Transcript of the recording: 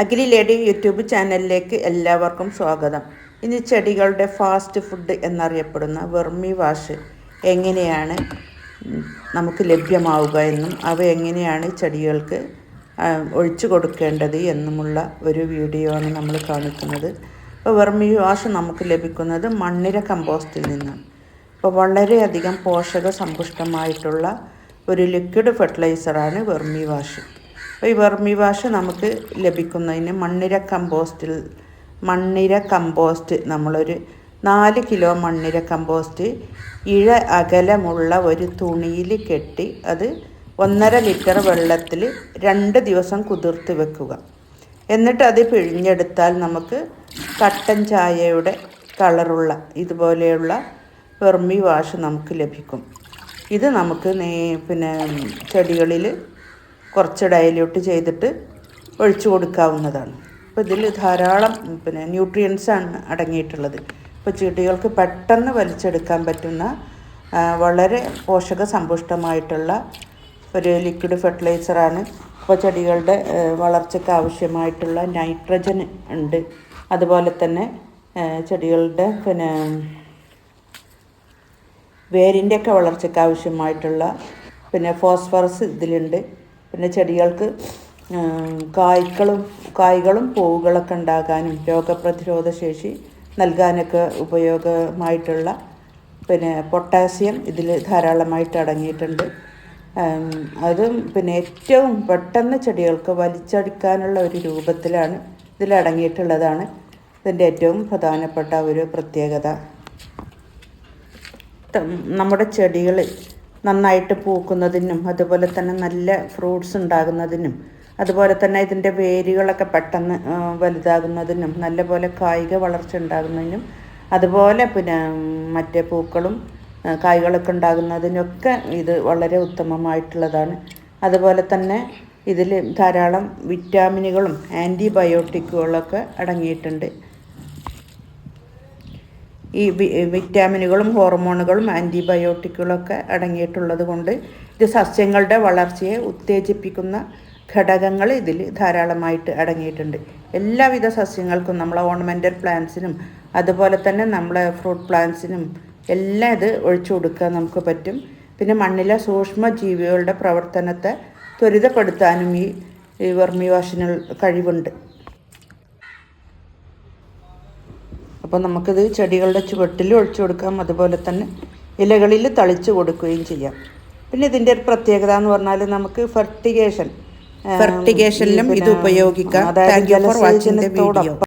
Agri lady YouTube ചാനലിലേക്ക് എല്ലാവർക്കും സ്വാഗതം. ഇനി ചെടികളുടെ ഫാസ്റ്റ് ഫുഡ് എന്നറിയപ്പെടുന്ന വെർമി വാഷ് എങ്ങനെയാണ് നമുക്ക് ലഭ്യമാവുക എന്നും അവ എങ്ങനെയാണ് ചെടികൾക്ക് ഒഴിച്ചു കൊടുക്കേണ്ടത് എന്നുമുള്ള ഒരു വീഡിയോ ആണ് നമ്മൾ കാണിക്കുന്നത്. അപ്പോൾ വെർമി വാഷ് നമുക്ക് ലഭിക്കുന്നത് മണ്ണിര കമ്പോസ്റ്റിൽ നിന്നാണ്. അപ്പോൾ വളരെയധികം പോഷക സമ്പുഷ്ടമായിട്ടുള്ള ഒരു ലിക്വിഡ് ഫെർട്ടിലൈസറാണ് വെർമി വാഷ്. അപ്പോൾ ഈ വെർമി വാഷ് നമുക്ക് ലഭിക്കുന്നതിന് മണ്ണിര കമ്പോസ്റ്റിൽ മണ്ണിര കമ്പോസ്റ്റ് നമ്മളൊരു നാല് കിലോ മണ്ണിര കമ്പോസ്റ്റ് ഇഴ അകലമുള്ള ഒരു തുണിയിൽ കെട്ടി അത് ഒന്നര ലിറ്റർ വെള്ളത്തിൽ രണ്ട് ദിവസം കുതിർത്ത് വെക്കുക. എന്നിട്ട് അത് പിഴിഞ്ഞെടുത്താൽ നമുക്ക് കട്ടൻ ചായയുടെ കളറുള്ള ഇതുപോലെയുള്ള വെർമി വാഷ് നമുക്ക് ലഭിക്കും. ഇത് നമുക്ക് പിന്നെ ചെടികളിൽ കുറച്ച് ഡയല്യൂട്ട് ചെയ്തിട്ട് ഒഴിച്ചു കൊടുക്കാവുന്നതാണ്. അപ്പോൾ ഇതിൽ ധാരാളം പിന്നെ ന്യൂട്രിയൻസാണ് അടങ്ങിയിട്ടുള്ളത്. ഇപ്പോൾ ചെടികൾക്ക് പെട്ടെന്ന് വലിച്ചെടുക്കാൻ പറ്റുന്ന വളരെ പോഷക സമ്പുഷ്ടമായിട്ടുള്ള ഒരു ലിക്വിഡ് ഫെർട്ടിലൈസറാണ് ഇപ്പോൾ ചെടികളുടെ വളർച്ചയ്ക്ക് ആവശ്യമായിട്ടുള്ള നൈട്രജൻ ഉണ്ട്. അതുപോലെ തന്നെ ചെടികളുടെ പിന്നെ വേരിന്റെയൊക്കെ വളർച്ചയ്ക്ക് ആവശ്യമായിട്ടുള്ള പിന്നെ ഫോസ്ഫറസ് ഇതിലുണ്ട്. പിന്നെ ചെടികൾക്ക് കായ്ക്കളും കായ്കളും പൂവുകളൊക്കെ ഉണ്ടാകാനും രോഗപ്രതിരോധ ശേഷി നൽകാനൊക്കെ ഉപയോഗമായിട്ടുള്ള പിന്നെ പൊട്ടാസ്യം ഇതിൽ ധാരാളമായിട്ട് അടങ്ങിയിട്ടുണ്ട്. അതും പിന്നെ ഏറ്റവും പെട്ടെന്ന് ചെടികൾക്ക് വലിച്ചടിക്കാനുള്ള ഒരു രൂപത്തിലാണ് ഇതിൽ അടങ്ങിയിട്ടുള്ളതാണ്. ഇതിന്റെ ഏറ്റവും പ്രധാനപ്പെട്ട ഒരു പ്രത്യേകത. നമ്മുടെ ചെടികൾ നന്നായിട്ട് പൂക്കുന്നതിനും അതുപോലെ തന്നെ നല്ല ഫ്രൂട്ട്സ് ഉണ്ടാകുന്നതിനും അതുപോലെ തന്നെ ഇതിന്റെ വേരുകളൊക്കെ പെട്ടെന്ന് വലുതാകുന്നതിനും നല്ലപോലെ കായിക വളർച്ച ഉണ്ടാകുന്നതിനും അതുപോലെ പിന്നെ മറ്റേ പൂക്കളും കായ്കളൊക്കെ ഉണ്ടാകുന്നതിനൊക്കെ ഇത് വളരെ ഉത്തമമായിട്ടുള്ളതാണ്. അതുപോലെ തന്നെ ഇതിൽ ധാരാളം വിറ്റാമിനുകളും ആന്റിബയോട്ടിക്കുകളൊക്കെ അടങ്ങിയിട്ടുണ്ട്. ഈ വിറ്റാമിനുകളും ഹോർമോണുകളും ആന്റിബയോട്ടിക്കുകളൊക്കെ അടങ്ങിയിട്ടുള്ളത് കൊണ്ട് ഇത് സസ്യങ്ങളുടെ വളർച്ചയെ ഉത്തേജിപ്പിക്കുന്ന ഘടകങ്ങൾ ഇതിൽ ധാരാളമായിട്ട് അടങ്ങിയിട്ടുണ്ട്. എല്ലാവിധ സസ്യങ്ങൾക്കും നമ്മളെ ഓർണമെന്റൽ പ്ലാന്റ്സിനും അതുപോലെ തന്നെ നമ്മളെ ഫ്രൂട്ട് പ്ലാന്റ്സിനും എല്ലാം ഇത് ഒഴിച്ചു കൊടുക്കാൻ നമുക്ക് പറ്റും. പിന്നെ മണ്ണിലെ സൂക്ഷ്മ ജീവികളുടെ പ്രവർത്തനത്തെ ത്വരിതപ്പെടുത്താനും ഈ വെർമി വാഷിന് കഴിവുണ്ട്. അപ്പോൾ നമുക്കിത് ചെടികളുടെ ചുവട്ടിൽ ഒഴിച്ചു കൊടുക്കാം. അതുപോലെ തന്നെ ഇലകളിൽ തളിച്ചു കൊടുക്കുകയും ചെയ്യാം. പിന്നെ ഇതിന്റെ ഒരു പ്രത്യേകത എന്ന് പറഞ്ഞാൽ നമുക്ക് ഫെർട്ടിഗേഷൻ ഫെർട്ടിഗേഷനിലും ഇത് ഉപയോഗിക്കാം. അതായത് ജലസേചനത്തോടൊപ്പം